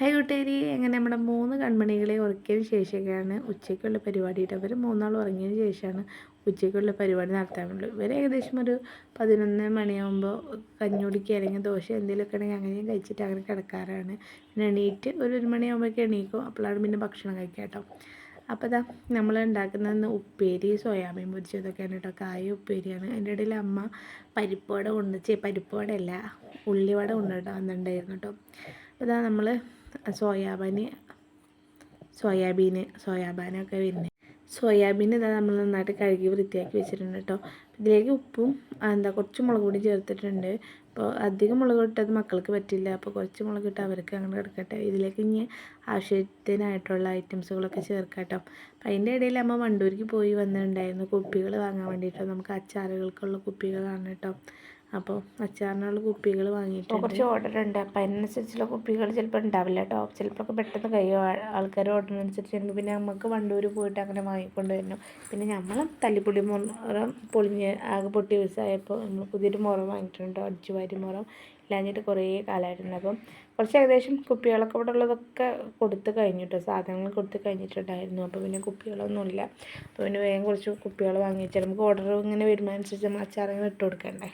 Hi കൂട്ടുകാരി എങ്ങനെ നമ്മുടെ മൂന്ന് കൺമണികളെ ഉറക്കിയതിന് ശേഷമൊക്കെയാണ് ഉച്ചയ്ക്കുള്ള പരിപാടിയിട്ട് അവർ മൂന്നാൾ ഉറങ്ങിയതിന് ശേഷമാണ് ഉച്ചയ്ക്കുള്ള പരിപാടി നടത്താൻ വേണ്ടി. ഇവർ ഏകദേശം ഒരു പതിനൊന്ന് മണിയാകുമ്പോൾ കഞ്ഞി അല്ലെങ്കിൽ ദോശ എന്തെങ്കിലുമൊക്കെ ആണെങ്കിൽ അങ്ങനെ കഴിച്ചിട്ട് അങ്ങനെ കിടക്കാറാണ്. പിന്നെ എണീറ്റ് ഒരു ഒരു മണിയാകുമ്പോഴേക്കും എണീക്കും. അപ്പോഴാണ് പിന്നെ ഭക്ഷണം കഴിക്കുക കേട്ടോ. അപ്പോൾ ഇതാ നമ്മൾ ഉണ്ടാക്കുന്നതെന്ന് ഉപ്പേരി സോയാബീൻ പൊരിച്ചതൊക്കെയാണ് കേട്ടോ. കായ ഉപ്പേരിയാണ്. അതിന്റെ ഇടയിൽ അമ്മ പരിപ്പുവട കൊണ്ട് ചേ പരിപ്പുവട അല്ല ഉള്ളിവട കൊണ്ടിട്ട് അന്നുണ്ടായിരുന്നു കേട്ടോ. അപ്പോൾ ഇതാ നമ്മൾ സോയാബീന് സോയാബീന് സോയാബാനൊക്കെ വരുന്നത് സോയാബീൻ ഇതാ നമ്മൾ നന്നായിട്ട് കഴുകി വൃത്തിയാക്കി വെച്ചിട്ടുണ്ട് കേട്ടോ. ഇതിലേക്ക് ഉപ്പും എന്താ കുറച്ച് മുളക് പൊടി ചേർത്തിട്ടുണ്ട്. അപ്പോൾ അധികം മുളക് ഇട്ടത് മക്കൾക്ക് പറ്റില്ല. അപ്പോൾ കുറച്ച് മുളക് ഇട്ട് അവർക്ക് അങ്ങനെ കിടക്കട്ടെ. ഇതിലേക്ക് ഇനി ആവശ്യത്തിനായിട്ടുള്ള ഐറ്റംസുകളൊക്കെ ചേർക്കാം കേട്ടോ. അപ്പം അതിന്റെ ഇടയിൽ അമ്മ വണ്ടൂരിക്ക് പോയി വന്നിട്ടുണ്ടായിരുന്നു കുപ്പികൾ വാങ്ങാൻ വേണ്ടിയിട്ട്. നമുക്ക് അച്ചാറുകൾക്കുള്ള കുപ്പികളാണ് കേട്ടോ. അപ്പോൾ അച്ചാറിനുള്ള കുപ്പികൾ വാങ്ങിയിട്ട് കുറച്ച് ഓർഡർ ഉണ്ട്. അപ്പോൾ അതിനനുസരിച്ചുള്ള കുപ്പികൾ ചിലപ്പോൾ ഉണ്ടാവില്ല കേട്ടോ ചിലപ്പോൾ പെട്ടെന്ന് കഴിയും. ആൾക്കാർ ഓർഡറിനനുസരിച്ച് വരുമ്പോൾ പിന്നെ നമുക്ക് വണ്ടൂർ പോയിട്ട് അങ്ങനെ വാങ്ങിക്കൊണ്ട് വരുന്നു പിന്നെ നമ്മൾ തല്ലിപ്പൊടി മുറം പൊളിഞ്ഞ് ആകെ പൊട്ടി ദിവസമായപ്പോൾ നമ്മൾ പുതിയൊരു മുറം വാങ്ങിയിട്ടുണ്ട് അടിച്ചു വാരി മുറം. ഇല്ലാഞ്ഞിട്ട് കുറേ കാലമായിരുന്നു അപ്പം കുറച്ച് ഏകദേശം കുപ്പികളൊക്കെ ഇവിടെ ഉള്ളതൊക്കെ കൊടുത്ത് കഴിഞ്ഞിട്ട് സാധനങ്ങൾ കൊടുത്ത് കഴിഞ്ഞിട്ടുണ്ടായിരുന്നു. അപ്പോൾ പിന്നെ കുപ്പികളൊന്നുമില്ല അപ്പോൾ പിന്നെ വേഗം കുറച്ച് കുപ്പികൾ വാങ്ങിച്ചാൽ നമുക്ക് ഓർഡർ ഇങ്ങനെ വരുമ്പോൾ അനുസരിച്ച് നമ്മൾ അച്ചാറിങ്ങനെ ഇട്ട് കൊടുക്കണ്ടേ?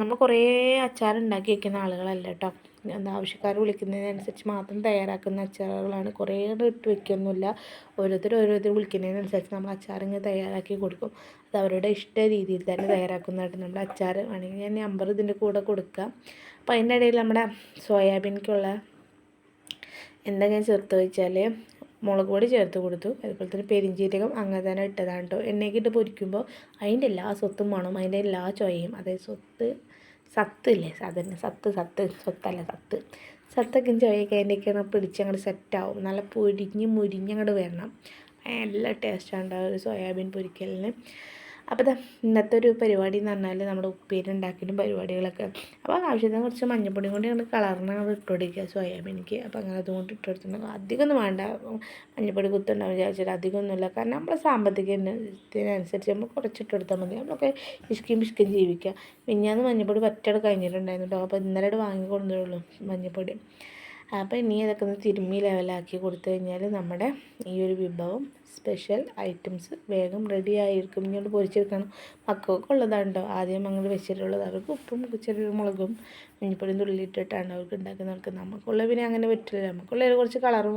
നമ്മൾ കുറേ അച്ചാർ ഉണ്ടാക്കി വയ്ക്കുന്ന ആളുകളല്ല കേട്ടോ. ആവശ്യക്കാർ വിളിക്കുന്നതിനനുസരിച്ച് മാത്രം തയ്യാറാക്കുന്ന അച്ചാറുകളാണ്. കുറേ ഇട്ട് വയ്ക്കൊന്നുമില്ല ഓരോരുത്തർ ഓരോരുത്തർ വിളിക്കുന്നതിനനുസരിച്ച് നമ്മൾ അച്ചാർ ഇങ്ങനെ തയ്യാറാക്കി കൊടുക്കും. അത് അവരുടെ ഇഷ്ട രീതിയിൽ തന്നെ തയ്യാറാക്കുന്നതായിട്ട് നമ്മൾ അച്ചാർ വേണമെങ്കിൽ ഞാൻ നമ്പർ ഇതിന്റെ കൂടെ കൊടുക്കാം. അപ്പോൾ അതിന്റെ ഇടയിൽ നമ്മുടെ സോയാബീനിക്കുള്ള എന്താ ഞാൻ ചേർത്ത് വെച്ചാൽ മുളക് പൊടി ചേർത്ത് കൊടുത്തു. അതുപോലെ തന്നെ പെരിഞ്ചീരകം അങ്ങനെ തന്നെ ഇട്ടതാണ് കേട്ടോ എണ്ണയ്ക്കിട്ട് പൊരിക്കുമ്പോൾ അതിന്റെ എല്ലാ സ്വത്തും വേണം. അതിന്റെ എല്ലാ ചൊയയും. അതായത് സ്വത്ത് സത്ത് ഇല്ലേ? സാധനം സത്ത് സത്ത് സ്വത്തല്ല സത്ത്. സത്തൊക്കെ ചൊയൊക്കെ അതിന്റെയൊക്കെ പിടിച്ചങ്ങോട്ട് സെറ്റാവും. നല്ല പൊരിഞ്ഞ് മുരിഞ്ഞങ്ങോട്ട് വരണം. നല്ല ടേസ്റ്റാണ് ഉണ്ടാവും സോയാബീൻ പൊരിക്കലിന്. അപ്പോൾ ഇന്നത്തെ ഒരു പരിപാടി എന്ന് പറഞ്ഞാൽ നമ്മുടെ ഉപ്പേരി ഉണ്ടാക്കിയിട്ടും പരിപാടികളൊക്കെ. അപ്പോൾ ആവശ്യത്തിന് കുറച്ച് മഞ്ഞപ്പൊടിയും കൊണ്ട് ഞങ്ങൾ കളറിന് ഞങ്ങൾ ഇട്ട് കൊടുക്കുക സോയാബീനിക്ക്. അപ്പോൾ അങ്ങനെ അതുകൊണ്ട് ഇട്ട് കൊടുത്തിട്ടുണ്ട് അധികമൊന്നും വേണ്ട. മഞ്ഞപ്പൊടി കുത്തുണ്ടാവും വിചാരിച്ചിട്ട് അധികമൊന്നുമില്ല കാരണം നമ്മളെ സാമ്പത്തികത്തിനനുസരിച്ച് നമ്മൾ കുറച്ചിട്ട് കൊടുത്താൽ മതി. നമ്മളൊക്കെ ഇഷ്കിയും പിഷ്കിയും ജീവിക്കുക മിഞ്ഞാന്ന് മഞ്ഞപ്പൊടി പറ്റട് കഴിഞ്ഞിട്ടുണ്ടായിരുന്നു അപ്പോൾ ഇന്നലെ വാങ്ങി കൊണ്ടുള്ളൂ മഞ്ഞപ്പൊടി. അപ്പോൾ ഇനി അതൊക്കെ ഒന്ന് തിരുമ്മി ലെവലാക്കി കൊടുത്തു കഴിഞ്ഞാൽ നമ്മുടെ ഈ ഒരു വിഭവം സ്പെഷ്യൽ ഐറ്റംസ് വേഗം റെഡി ആയിരിക്കും. ഇങ്ങോട്ട് പൊരിച്ചെടുക്കണം. മക്കൾക്ക് ഉള്ളതാണ് കേട്ടോ ആദ്യം അങ്ങനെ വെച്ചിട്ടുള്ളത്. അവർക്ക് ഉപ്പും ചെറിയ മുളകും മഞ്ഞപ്പൊടിയും തുള്ളിയിട്ടിട്ടാണ് അവർക്ക് ഉണ്ടാക്കുന്നവർക്ക് നമുക്കുള്ള പിന്നെ അങ്ങനെ പറ്റില്ല. നമുക്കുള്ള കുറച്ച് കളറും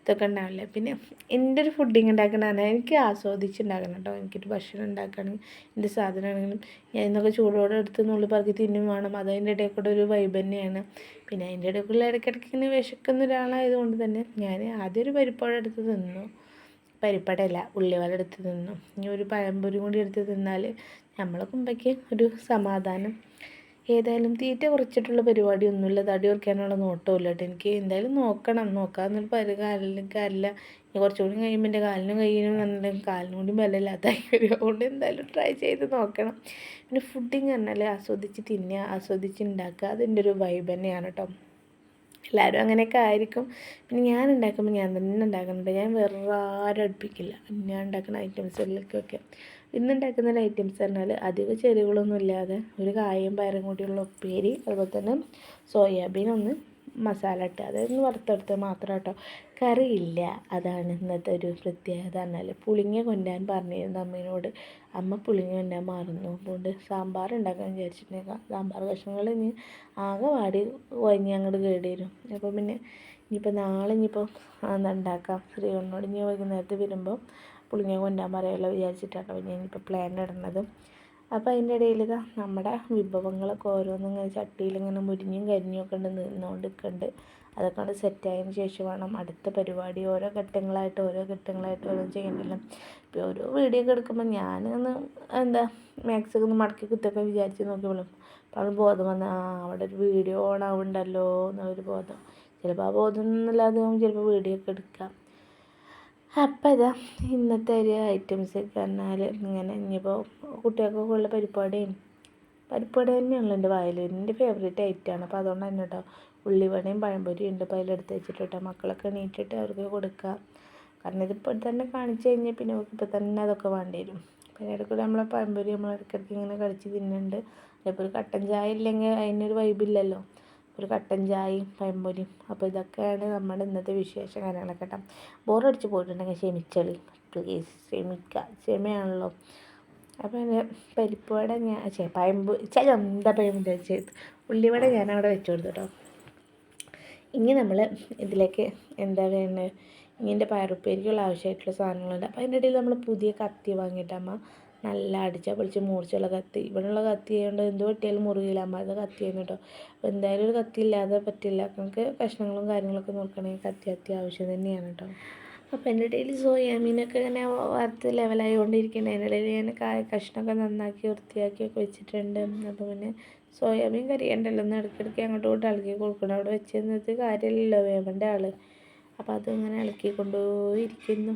ഇതൊക്കെ ഉണ്ടാവില്ല? പിന്നെ എന്റെ ഒരു ഫുഡിങ് ഉണ്ടാക്കണമെന്ന് എനിക്ക് ആസ്വദിച്ച് ഉണ്ടാക്കണം കേട്ടോ എനിക്കൊരു ഭക്ഷണം ഉണ്ടാക്കുകയാണെങ്കിൽ എന്റെ സാധനമാണെങ്കിലും ഞാൻ ഇന്നൊക്കെ ചൂടോടെ എടുത്ത് നുള്ളി പറക്കി തിന്നും വേണം. അതതിന്റെ ഇടയിൽ കൂടെ ഒരു വൈബ് തന്നെയാണ്. പിന്നെ അതിന്റെ ഇടയ്ക്കുള്ള ഇടയ്ക്കിടയ്ക്ക് ഇങ്ങനെ വിശക്കുന്ന ഒരാളായതുകൊണ്ട് തന്നെ ഞാൻ ആദ്യം ഒരു പരിപ്പോടെ എടുത്ത് തിന്നു. പരിപ്പടയല്ല ഉള്ളിവല എടുത്ത് തിന്നു. ഇനി ഒരു പഴംപൊരി കൂടി എടുത്ത് തിന്നാൽ നമ്മളെ കുമ്പയ്ക്ക് ഒരു സമാധാനം. ഏതായാലും തീറ്റ കുറച്ചിട്ടുള്ള പരിപാടി ഒന്നുമില്ല തടി കുറയ്ക്കാനുള്ള നോട്ടമില്ല കേട്ടോ എനിക്ക് എന്തായാലും നോക്കണം. നോക്കാമെന്നൊരു പരി കാലിലും. കാലില്ല ഇനി കുറച്ചുകൂടി കഴിയുമ്പോൾ എന്റെ കാലിനും കയ്യിനും വന്നിട്ടുണ്ടെങ്കിൽ കാലിനും കൂടി ബലമില്ലാത്തായി വരും. അതുകൊണ്ട് എന്തായാലും ട്രൈ ചെയ്ത് നോക്കണം. പിന്നെ ഫുഡിങ് പറഞ്ഞാൽ ആസ്വദിച്ച് തിന്നുക ആസ്വദിച്ച് ഉണ്ടാക്കുക അതിന്റെ ഒരു വൈബ് തന്നെയാണ് കേട്ടോ എല്ലാവരും അങ്ങനെയൊക്കെ ആയിരിക്കും. പിന്നെ ഞാൻ ഉണ്ടാക്കുമ്പോൾ ഞാൻ തന്നെ ഉണ്ടാക്കുന്നുണ്ട്. ഞാൻ വേറെ ആരും അടുപ്പിക്കില്ല. ഞാൻ ഉണ്ടാക്കുന്ന ഐറ്റംസുകളിലേക്കൊക്കെ ഇന്ന് ഉണ്ടാക്കുന്ന ഒരു ഐറ്റംസ് പറഞ്ഞാൽ അധിക ചേരുവകളൊന്നും ഇല്ലാതെ ഒരു കായും പയറും കൂടിയുള്ള ഉപ്പേരി അതുപോലെ തന്നെ സോയാബീൻ ഒന്ന് മസാല ഇട്ട് അതൊന്ന് വറുത്തെടുത്ത് മാത്രം കേട്ടോ. കറിയില്ല അതാണ് ഇന്നത്തെ ഒരു പ്രത്യേകത എന്നാൽ പുളിങ്ങ കൊണ്ടാൻ പറഞ്ഞിരുന്നു അമ്മേനോട്. അമ്മ പുളിങ്ങ കൊണ്ടാൻ മാറുന്നു. അതുകൊണ്ട് സാമ്പാർ ഉണ്ടാക്കാൻ വിചാരിച്ചിട്ടുണ്ടെങ്കിൽ സാമ്പാർ കഷ്ണങ്ങൾ ഇനി ആകെ വാടി കുഴഞ്ഞ് അങ്ങോട്ട് കേടി വരും. അപ്പോൾ പിന്നെ ഇനിയിപ്പോൾ നാളെ ഇനിയിപ്പോൾ ഉണ്ടാക്കാം. ശ്രീകണ്ണോട് ഇനി വൈകുന്നേരത്ത് വരുമ്പോൾ പുളിങ്ങ കൊണ്ടാൻ പറയാമല്ലോ വിചാരിച്ചിട്ടാണ്. പിന്നെ ഇനിയിപ്പോൾ പ്ലാൻ ഇടുന്നത്. അപ്പോൾ അതിന്റെ ഇടയിൽ ഇതാ നമ്മുടെ വിഭവങ്ങളൊക്കെ ഓരോന്നും ഇങ്ങനെ ചട്ടിയിൽ ഇങ്ങനെ മുരിഞ്ഞും കരിഞ്ഞും ഒക്കെ ഉണ്ട് നിന്നുകൊണ്ട് നിൽക്കുന്നുണ്ട് അതൊക്കെ കൊണ്ട് സെറ്റായതിന് ശേഷം വേണം അടുത്ത പരിപാടി ഓരോ ഘട്ടങ്ങളായിട്ട് ഓരോ ഘട്ടങ്ങളായിട്ട് ഓരോ ചെയ്യണ്ടല്ലോ. ഇപ്പോൾ ഓരോ വീഡിയോ ഒക്കെ എടുക്കുമ്പോൾ ഞാനൊന്ന് എന്താ മാക്സൊക്കെ ഒന്ന് മടക്കി കുത്തൊക്കെ വിചാരിച്ച് നോക്കിയപ്പോഴും അപ്പോൾ ബോധം വന്ന് ആ അവിടെ ഒരു വീഡിയോ ഓൺ ആവുന്നുണ്ടല്ലോ എന്നുള്ളൊരു ബോധം. ചിലപ്പോൾ ആ ബോധം ഒന്നുമില്ലാതെ ചിലപ്പോൾ വീഡിയോ ഒക്കെ എടുക്കാം. അപ്പം ഇതാ ഇന്നത്തെ ഒരു ഐറ്റംസ് പറഞ്ഞാൽ ഇങ്ങനെ ഇനിയിപ്പോൾ കുട്ടികൾക്കൊക്കെ ഉള്ള പരിപ്പാടിയും പരിപ്പാടി തന്നെയാണല്ലോ എന്റെ വായിൽ. എന്റെ ഫേവറേറ്റ് ഐറ്റമാണ് അപ്പോൾ അതുകൊണ്ട് തന്നെ കേട്ടോ ഉള്ളിവടയും പഴംപൊരിയും ഉണ്ട്. അപ്പോൾ അതിലെടുത്ത് വെച്ചിട്ട് കേട്ടോ മക്കളൊക്കെ നീട്ടിട്ട് അവർക്ക് കൊടുക്കുക. കാരണം ഇതിപ്പോൾ തന്നെ കാണിച്ചു കഴിഞ്ഞാൽ പിന്നെ നമുക്ക് ഇപ്പോൾ തന്നെ അതൊക്കെ വേണ്ടി വരും. പിന്നെ ഇടയ്ക്കൂടെ നമ്മളെ പഴംപൊരി നമ്മൾ ഇടയ്ക്കിടയ്ക്ക് ഇങ്ങനെ കളിച്ച് തിന്നുന്നുണ്ട്. അതിപ്പോൾ ഒരു കട്ടൻ ചായ ഇല്ലെങ്കിൽ അതിനൊരു വൈബില്ലല്ലോ ഒരു കട്ടൻ ചായയും പഴംപൊരിയും. അപ്പോൾ ഇതൊക്കെയാണ് നമ്മുടെ ഇന്നത്തെ വിശേഷ കാര്യങ്ങളൊക്കെ കേട്ടോ. ബോറടിച്ച് പോയിട്ടുണ്ടെങ്കിൽ ക്ഷമിച്ചളി. പ്ലീസ് ക്ഷമിക്കുക ക്ഷമയാണല്ലോ. അപ്പോൾ എന്റെ പരിപ്പ് വട ഞാൻ ചേ പയമ്പ് ചില എന്താ പയമ്പ് ചെയ്ത് ഉള്ളിവട ഞാൻ അവിടെ വെച്ച് കൊടുത്തു കേട്ടോ. ഇനി നമ്മൾ ഇതിലേക്ക് എന്താ വേണ്ടത്? ഇങ്ങനെ പയറുപ്പേരിക്കുള്ള ആവശ്യമായിട്ടുള്ള സാധനങ്ങളുണ്ട്. അപ്പോൾ അതിന്റെ ഇടയിൽ നമ്മൾ പുതിയ കത്തി വാങ്ങിയിട്ടമ്മ നല്ല അടിച്ച പൊളിച്ച് മൂർച്ചയുള്ള കത്തി. ഇവിടെയുള്ള കത്തി ആയതുകൊണ്ട് എന്ത് പറ്റിയാലും മുറിയില്ല. അമ്മ അത് കത്തിയായിരുന്നു കേട്ടോ അപ്പോൾ എന്തായാലും ഒരു കത്തി ഇല്ലാതെ പറ്റില്ല. നമുക്ക് കഷ്ണങ്ങളും കാര്യങ്ങളൊക്കെ നോക്കണമെങ്കിൽ കത്തി അത്യാവശ്യം തന്നെയാണ് കേട്ടോ അപ്പോൾ എന്റെ ഇടയിൽ സോയാമീനൊക്കെ ഇങ്ങനെ വറുത്ത് ലെവലായിക്കൊണ്ടിരിക്കുന്നത് അതിന്റെ ഇടയിൽ ഞാൻ കായ കഷ്ണമൊക്കെ നന്നാക്കി വൃത്തിയാക്കിയൊക്കെ വെച്ചിട്ടുണ്ട്. അപ്പോൾ പിന്നെ സോയാബീൻ കരിയണ്ടല്ലോ ഒന്ന് ഇടയ്ക്കിടയ്ക്ക് അങ്ങോട്ട് ഇങ്ങോട്ടും ഇളക്കി കൊടുക്കണം. അവിടെ വെച്ചിരുന്നത് കാര്യമില്ലല്ലോ വേവന്റെ ആൾ അപ്പോൾ അതിങ്ങനെ ഇളക്കി കൊണ്ടുപോയിരിക്കുന്നു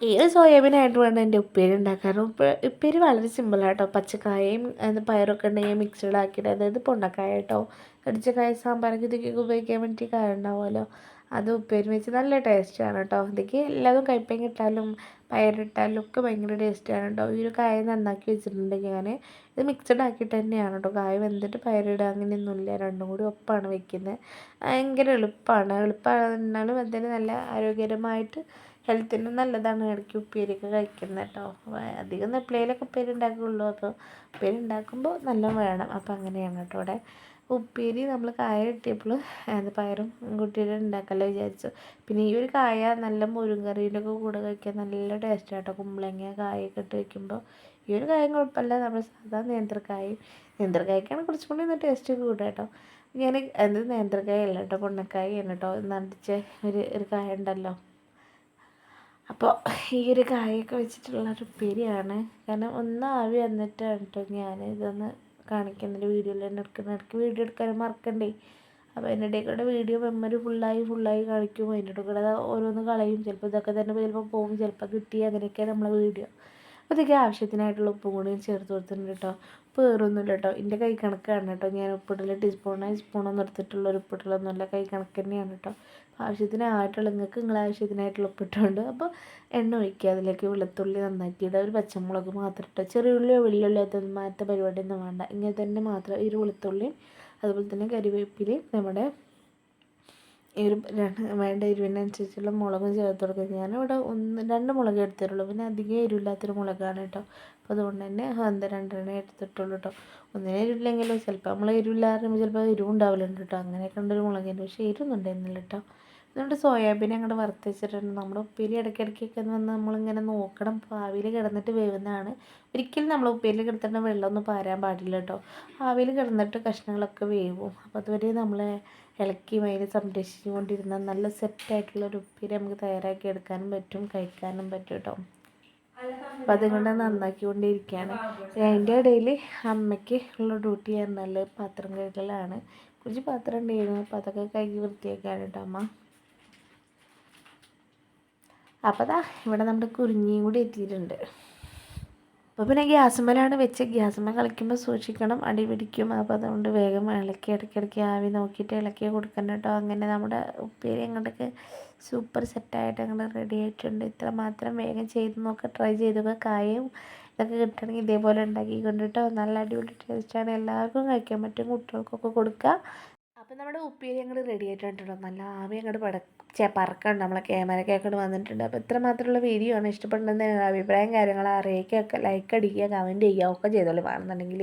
ഈ സോയാബീനായിട്ട് വേണം എന്റെ ഉപ്പേരി ഉണ്ടാക്കാൻ ഉപ്പ ഉപ്പേരി വളരെ സിമ്പിളാട്ടോ പച്ചക്കായയും പയറൊക്കെ ഉണ്ടെങ്കിൽ മിക്സഡ് ആക്കിയിട്ട് അതായത് പൊണ്ണക്കായ കേട്ടോ കടിച്ചക്കായ സാമ്പാറൊക്കെ ഇതൊക്കെ ഉപയോഗിക്കാൻ വേണ്ടി കായ ഉണ്ടാവുമല്ലോ. അത് ഉപ്പേരി വെച്ച് നല്ല ടേസ്റ്റാണ് കേട്ടോ ഇതൊക്കെ എല്ലാതും കയ്പ്പങ്ങ ഇട്ടാലും പയറിട്ടാലും ഒക്കെ ഭയങ്കര ടേസ്റ്റാണ് കേട്ടോ ഈ ഒരു കായ നന്നാക്കി വെച്ചിട്ടുണ്ടെങ്കിൽ ഞാൻ ഇത് മിക്സഡ് ആക്കിയിട്ട് തന്നെയാണ് കേട്ടോ കായ വെന്തിട്ട് പയറിടുക അങ്ങനെയൊന്നുമില്ല രണ്ടും കൂടി ഒപ്പാണ് വെക്കുന്നത്. ഭയങ്കര എളുപ്പമാണ്. എളുപ്പമാണെന്നാലും അതിന് നല്ല ആരോഗ്യകരമായിട്ട് ഹെൽത്തിന് നല്ലതാണ്. ഇടയ്ക്ക് ഉപ്പേരിയൊക്കെ കഴിക്കുന്നത് കേട്ടോ. അധികം എപ്പോഴേലൊക്കെ ഉപ്പേരി ഉണ്ടാക്കുകയുള്ളൂ അപ്പോൾ ഉപ്പേരി ഉണ്ടാക്കുമ്പോൾ നല്ല വേണം. അപ്പോൾ അങ്ങനെയാണ് കേട്ടോ ഇവിടെ ഉപ്പേരി നമ്മൾ കായ കിട്ടിയപ്പോൾ അത് പയറും കൂട്ടിയിട്ട് ഉണ്ടാക്കാമല്ലോ വിചാരിച്ചു. പിന്നെ ഈ ഒരു കായ നല്ല മുരും കറീന്റെയൊക്കെ കൂടെ കഴിക്കാൻ നല്ല ടേസ്റ്റ് കേട്ടോ. കുമ്പളങ്ങ കായൊക്കെ ഇട്ട് വെക്കുമ്പോൾ ഈ ഒരു കായം കുഴപ്പമില്ല. നമ്മൾ സാധാ നേന്ത്രക്കായും നേന്ത്രക്കായ്ക്കാണ് കുറച്ചും കൂടി ഒന്ന് ടേസ്റ്റ് കൂടുക കേട്ടോ. ഞാൻ എന്ത് നേന്ത്രക്കായ അല്ല കേട്ടോ പൊണ്ണക്കായാണ് കേട്ടോ. നടിച്ച ഒരു ഒരു കായ ഉണ്ടല്ലോ. അപ്പോൾ ഈ ഒരു കായൊക്കെ വെച്ചിട്ടുള്ള ഒരു ഉപ്പേരിയാണ് കാരണം ഒന്ന് ആവി വന്നിട്ടാണ് കേട്ടോ ഞാൻ ഇതൊന്ന് കാണിക്കുന്നുണ്ട് വീഡിയോയിൽ തന്നെ എടുക്കുന്ന ഇടയ്ക്ക് വീഡിയോ എടുക്കാനും മറക്കണ്ടേ? അപ്പോൾ അതിന്റെ ഇടയിൽ കൂടെ വീഡിയോ മെമ്മറി ഫുള്ളായി ഫുള്ളായി കാണിക്കും. അതിന്റെ ഇടയിൽ കൂടെ ഓരോന്ന് കളയും. ചിലപ്പോൾ ഇതൊക്കെ തന്നെ ചിലപ്പോൾ പോകും. ചിലപ്പോൾ കിട്ടി അങ്ങനെയൊക്കെയാണ് നമ്മളെ വീഡിയോ. അപ്പോൾ ഇതൊക്കെ ആവശ്യത്തിനായിട്ടുള്ള ഉപ്പും കൂടി ചേർത്ത് കൊടുത്തിട്ടുണ്ട് കേട്ടോ ഉപ്പ് കയറൊന്നുമില്ല കേട്ടോ എന്റെ കൈ കണക്കാണ് കേട്ടോ ഞാൻ ഉപ്പിടൽ ടീസ്പൂണോ സ്പൂണൊന്നും എടുത്തിട്ടുള്ള ഒരു ഉപ്പിടലൊന്നുമില്ല കൈ കണക്ക് തന്നെയാണ് കേട്ടോ ആവശ്യത്തിനായിട്ടുള്ള നിങ്ങൾക്ക് നിങ്ങളെ ആവശ്യത്തിനായിട്ടുള്ള ഉപ്പിട്ടുണ്ട്. അപ്പോൾ എണ്ണ ഒഴിക്കുക. അതിലേക്ക് വെളുത്തുള്ളി നന്നാക്കി ഇടുക. ഒരു പച്ചമുളക് മാത്രം ഇട്ടോ. ചെറിയ ഉള്ളിയോ വലിയ ഉള്ളിയോ അതൊന്നും മാറ്റ പരിപാടിയൊന്നും വേണ്ട. ഇങ്ങനെ തന്നെ മാത്രം ഈ വെളുത്തുള്ളിയും അതുപോലെ തന്നെ കരിവേപ്പിലയും നമ്മുടെ ഒരു വേണ്ട എരിവിനനുസരിച്ചുള്ള മുളകും ചേർത്ത് കൊടുക്കുക ഞാനിവിടെ ഒന്ന് രണ്ട് മുളക് എടുത്തിട്ടുള്ളൂ. പിന്നെ അധികം എരിവില്ലാത്തൊരു മുളകാണ് കേട്ടോ. അപ്പോൾ അതുകൊണ്ട് തന്നെ എന്താ രണ്ടെണ്ണം എടുത്തിട്ടുള്ളൂ കേട്ടോ. ഒന്നിനെ എരിവില്ലെങ്കിലും ചിലപ്പോൾ നമ്മൾ എരിവില്ലാതെ ചിലപ്പോൾ എരിവ് ഉണ്ടാവലുണ്ട് കേട്ടോ. അങ്ങനെയൊക്കെ ഉണ്ടൊരു മുളകിന്റെ പക്ഷേ എരിവൊന്നും ഉണ്ടായിരുന്നില്ല കേട്ടോ. എന്നിട്ട് സോയാബീൻ അങ്ങോട്ട് വറുത്തുവെച്ചിട്ടുണ്ട് നമ്മുടെ ഉപ്പേരി ഇടയ്ക്കിടയ്ക്കൊക്കെ വന്ന് നമ്മളിങ്ങനെ നോക്കണം. ആവിയിൽ കിടന്നിട്ട് വേവുന്നതാണ്. ഒരിക്കലും നമ്മൾ ഉപ്പേരിയിൽ കിടത്തിട്ട് വെള്ളമൊന്നും പാരാൻ പാടില്ല കേട്ടോ. ആവിയിൽ കിടന്നിട്ട് കഷ്ണങ്ങളൊക്കെ വേവും. അപ്പോൾ അതുവരെ നമ്മൾ ഇളക്കി അതിനെ സംരക്ഷിച്ചുകൊണ്ടിരുന്ന നല്ല സെറ്റായിട്ടുള്ള ഒരു ഉപ്പേരി നമുക്ക് തയ്യാറാക്കി എടുക്കാനും പറ്റും കഴിക്കാനും പറ്റും കേട്ടോ അപ്പം അതുകൊണ്ട് നന്നാക്കിക്കൊണ്ടിരിക്കുകയാണ്. അതിന്റെ ഇടയിൽ അമ്മയ്ക്ക് ഉള്ള ഡ്യൂട്ടി പറഞ്ഞാൽ പാത്രം കഴുകലാണ്. കുറച്ച് പാത്രം ഉണ്ടായിരുന്നു അപ്പോൾ അതൊക്കെ കഴുകി വൃത്തിയാക്കാണ് കേട്ടോ അമ്മ. അപ്പോൾ ദാ ഇവിടെ നമ്മുടെ കുരുങ്ങിയും കൂടി എത്തിയിട്ടുണ്ട്. അപ്പോൾ പിന്നെ ഗ്യാസുമ്മലാണ് വെച്ച്. ഗ്യാസുമ്മ കളിക്കുമ്പോൾ സൂക്ഷിക്കണം. അടി പിടിക്കും. അപ്പോൾ അതുകൊണ്ട് വേഗം ഇളക്കി ഇടയ്ക്കിടയ്ക്ക് ആവി നോക്കിയിട്ട് ഇളക്കി കൊടുക്കണം കേട്ടോ. അങ്ങനെ നമ്മുടെ ഉപ്പേരി അങ്ങോട്ടൊക്കെ സൂപ്പർ സെറ്റായിട്ട് അങ്ങോട്ട് റെഡി ആയിട്ടുണ്ട്. ഇത്ര മാത്രം വേഗം ചെയ്ത് നോക്കുക ട്രൈ ചെയ്ത് കായും ഇതൊക്കെ കിട്ടണമെങ്കിൽ ഇതേപോലെ ഉണ്ടാക്കി കൊണ്ടിട്ടോ നല്ല അടിപൊളി ടേസ്റ്റാണ് എല്ലാവർക്കും കഴിക്കാൻ പറ്റും. കുട്ടികൾക്കൊക്കെ കൊടുക്കുക അപ്പോൾ നമ്മുടെ ഉപ്പേരി അങ്ങോട്ട് റെഡി ആയിട്ടുണ്ടല്ലോ നല്ല ആവി അങ്ങോട്ട് പട പറക്കണ്ട്. നമ്മളെ ക്യാമറയ്ക്ക് അങ്ങോട്ട് വന്നിട്ടുണ്ട്. അപ്പോൾ ഇത്ര മാത്രമുള്ള വീഡിയോ ആണ്. ഇഷ്ടപ്പെടുന്നത് അഭിപ്രായം കാര്യങ്ങൾ അറിയിക്കുക ലൈക്ക് അടിക്കുക കമന്റ് ചെയ്യുക ഒക്കെ ചെയ്തോളൂ. വേണമെന്നുണ്ടെങ്കിൽ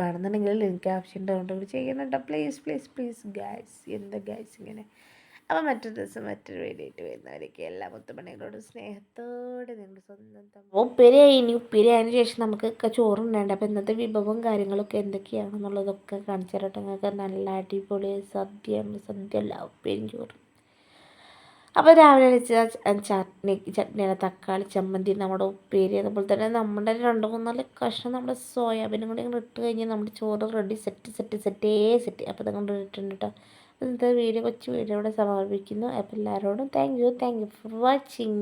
വേണമെന്നുണ്ടെങ്കിൽ ലിങ്ക് ആവശ്യം ഉണ്ടോ ചെയ്യുന്നുണ്ടോ. പ്ലീസ് പ്ലീസ് പ്ലീസ് ഗായ്സ് എന്താ ഗായ്സ് ഇങ്ങനെ? അപ്പോൾ മറ്റൊരു ദിവസം മറ്റൊരു വീഡിയോയിട്ട് വരുന്നവരൊക്കെ എല്ലാ മുത്തുമണികളോടും സ്നേഹത്തോടെ നിങ്ങൾ സ്വന്തം ഉപ്പേരിയായി ഇനി ഉപ്പേരി ആയതിനു ശേഷം നമുക്ക് ചോറുണ്ടാണ്ട് അപ്പോൾ ഇന്നത്തെ വിഭവം കാര്യങ്ങളൊക്കെ എന്തൊക്കെയാണെന്നുള്ളതൊക്കെ കാണിച്ചു തരട്ടെ നിങ്ങൾക്ക് നല്ല അടിപൊളി സദ്യ സദ്യ അല്ല ഉപ്പേരിയും ചോറും അപ്പോൾ രാവിലെ വെച്ച ചട്നി ചട്നിയുടെ തക്കാളി ചമ്മന്തി നമ്മുടെ ഉപ്പേരി അതുപോലെ തന്നെ നമ്മുടെ രണ്ട് മൂന്നാൽ കഷ്ണം നമ്മുടെ സോയാബീനും കൂടി ഇങ്ങനെ ഇട്ട് കഴിഞ്ഞാൽ നമ്മുടെ ചോറ് റെഡി സെറ്റ് സെറ്റ് സെറ്റേ സെറ്റ് അപ്പോൾ അതുകൊണ്ട് ഇട്ടിട്ടുണ്ട് കേട്ടോ ഇന്നത്തെ വീഡിയോ കൊച്ചു വീഡിയോ ഇവിടെ സമാപിക്കുന്നു. അപ്പോൾ എല്ലാവരോടും thank you thank you for watching